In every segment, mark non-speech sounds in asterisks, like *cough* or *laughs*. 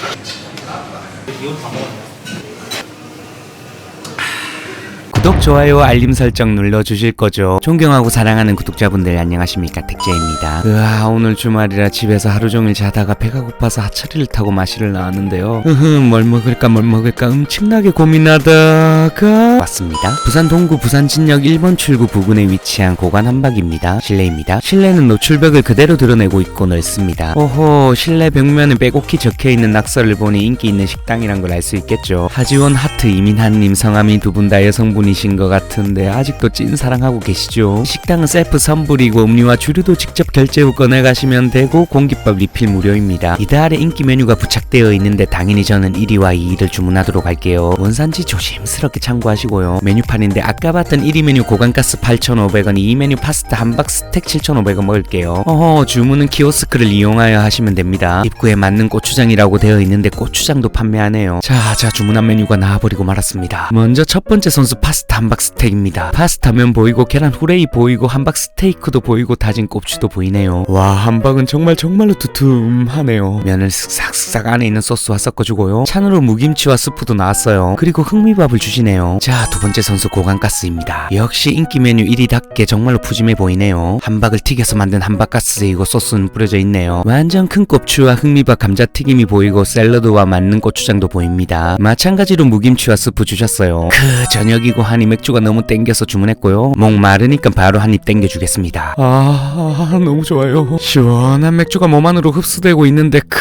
If you'll. 구독, 좋아요, 알림 설정 눌러주실 거죠? 존경하고 사랑하는 구독자분들 안녕하십니까 택재입니다. 으아 오늘 주말이라 집에서 하루 종일 자다가 배가 고파서 하차리를 타고 마시를 나왔는데요. 으흠 뭘 먹을까 뭘 먹을까 엄청나게 고민하다가 왔습니다. 부산 동구 부산 진역 1번 출구 부근에 위치한 고관 한박입니다. 실내입니다. 실내는 노출벽을 그대로 드러내고 있고 넓습니다. 오호 실내 벽면에 빼곡히 적혀있는 낙서를 보니 인기 있는 식당이란 걸 알 수 있겠죠. 하지원 하트 이민한님 성함이 두 분 다 여성분이 신 것 같은데 아직도 찐 사랑하고 계시죠. 식당은 셀프 선불이고 음료와 주류도 직접 결제 후 꺼내 가시면 되고 공깃밥 리필 무료입니다. 이달 아래 인기 메뉴가 부착되어 있는데 당연히 저는 1위와 2위를 주문하도록 할게요. 원산지 조심스럽게 참고하시고요. 메뉴판인데 아까 봤던 1위 메뉴 고간가스 8,500원, 2위 메뉴 파스타 한박 스택 7,500원 먹을게요. 어허 주문은 키오스크를 이용하여 하시면 됩니다. 입구에 맞는 고추장이라고 되어 있는데 고추장도 판매하네요. 자, 자 주문한 메뉴가 나와버리고 말았습니다. 먼저 첫 번째 선수 파스 타 한박 스테이크입니다. 파스타면 보이고 계란 후레이 보이고 한박 스테이크도 보이고 다진 꼽추도 보이네요. 와 한박은 정말 정말로 두툼하네요. 면을 쓱싹쓱싹 안에 있는 소스와 섞어주고요. 찬으로 무김치와 스프도 나왔어요. 그리고 흑미밥을 주시네요. 자 두 번째 선수 고간가스입니다. 역시 인기 메뉴 1위답게 정말로 푸짐해 보이네요. 한박을 튀겨서 만든 한박가스이고 소스는 뿌려져 있네요. 완전 큰 꼽추와 흑미밥 감자튀김이 보이고 샐러드와 맞는 고추장도 보입니다. 마찬가지로 무김치와 스프 주셨어요. 그 저녁이고 하니 맥주가 너무 땡겨서 주문했고요. 목 마르니까 바로 한 입 땡겨주겠습니다. 아, 너무 좋아요. 시원한 맥주가 몸 안으로 흡수되고 있는데 크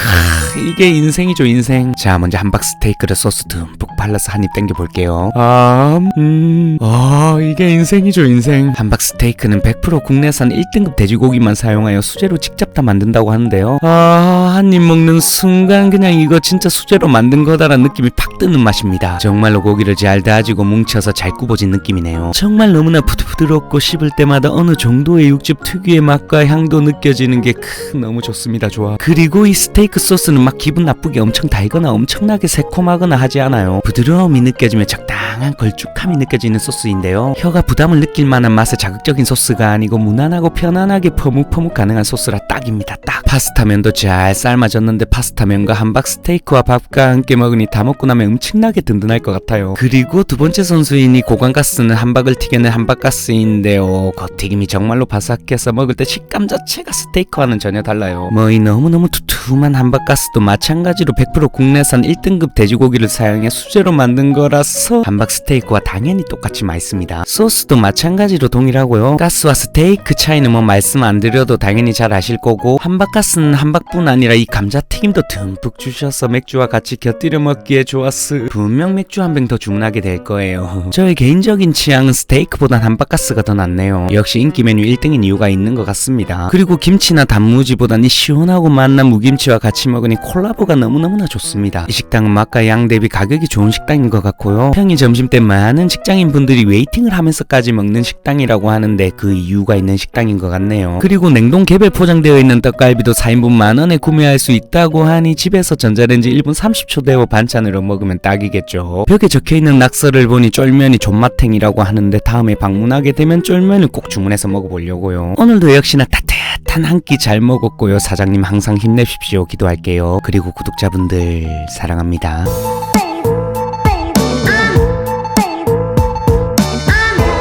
이게 인생이죠 인생. 자 먼저 함박 스테이크를 소스 듬뿍 발라서 한 입 땡겨볼게요. 아, 음, 아 이게 인생이죠 인생. 함박 스테이크는 100% 국내산 1등급 돼지고기만 사용하여 수제로 직접 다 만든다고 하는데요. 아, 한 입 먹는 순간 그냥 이거 진짜 수제로 만든 거다라는 느낌이 팍 드는 맛입니다. 정말로 고기를 잘 다지고 뭉쳐서 잘 구워진 느낌이네요. 정말 너무나 부드럽고 씹을 때마다 어느 정도의 육즙 특유의 맛과 향도 느껴지는 게 크, 너무 좋습니다. 좋아. 그리고 이 스테이크 소스는 막 기분 나쁘게 엄청 달거나 엄청나게 새콤하거나 하지 않아요. 부드러움이 느껴지며 적당한 걸쭉함이 느껴지는 소스인데요. 혀가 부담을 느낄 만한 맛의 자극적인 소스가 아니고 무난하고 편안하게 퍼묵퍼묵 가능한 소스라 딱입니다. 딱. 파스타면도 잘 삶아졌는데 파스타면과 함박 스테이크와 밥과 함께 먹으니 다 먹고 나면 엄청나게 든든할 것 같아요. 그리고 두 번째 선수인 이 고관가스는 함박을 튀겨낸 함박가스인데요. 겉튀김이 정말로 바삭해서 먹을 때 식감 자체가 스테이크와는 전혀 달라요. 뭐 이 너무너무 두툼한 함박가스도 마찬가지로 100% 국내산 1등급 돼지고기를 사용해 수제로 만든 거라서 함박 스테이크와 당연히 똑같이 맛있습니다. 소스도 마찬가지로 동일하고요. 가스와 스테이크 차이는 뭐 말씀 안 드려도 당연히 잘 아실 거고 함박가스는 함박뿐 아니라 이 감자튀김도 듬뿍 주셔서 맥주와 같이 곁들여 먹기에 좋았어. 분명 맥주 한 병 더 주문하게 될 거예요. *laughs* 저의 개인적인 취향은 스테이크보단 함박가스가 더 낫네요. 역시 인기 메뉴 1등인 이유가 있는 것 같습니다. 그리고 김치나 단무지보단 이 시원하고 맛난 무김치와 같이 먹으니 콜라보가 너무너무나 좋습니다. 이 식당은 맛과 양 대비 가격이 좋은 식당인 것 같고요. 평일 점심 때 많은 직장인 분들이 웨이팅을 하면서까지 먹는 식당이라고 하는데 그 이유가 있는 식당인 것 같네요. 그리고 냉동 개별 포장되어 있는 떡갈비도 4인분 만 원에 구매할 수 있다고 하니 집에서 전자레인지 1분 30초 데워 반찬으로 먹으면 딱이겠죠. 벽에 적혀 있는 낙서를 보니 쫄면이 존맛탱이라고 하는데 다음에 방문하게 되면 쫄면을 꼭 주문해서 먹어보려고요. 오늘도 역시나 따뜻한 한 끼 잘 먹었고요. 사장님 항상 힘내십시오. 기도할게요. 그리고 구독자분들 사랑합니다.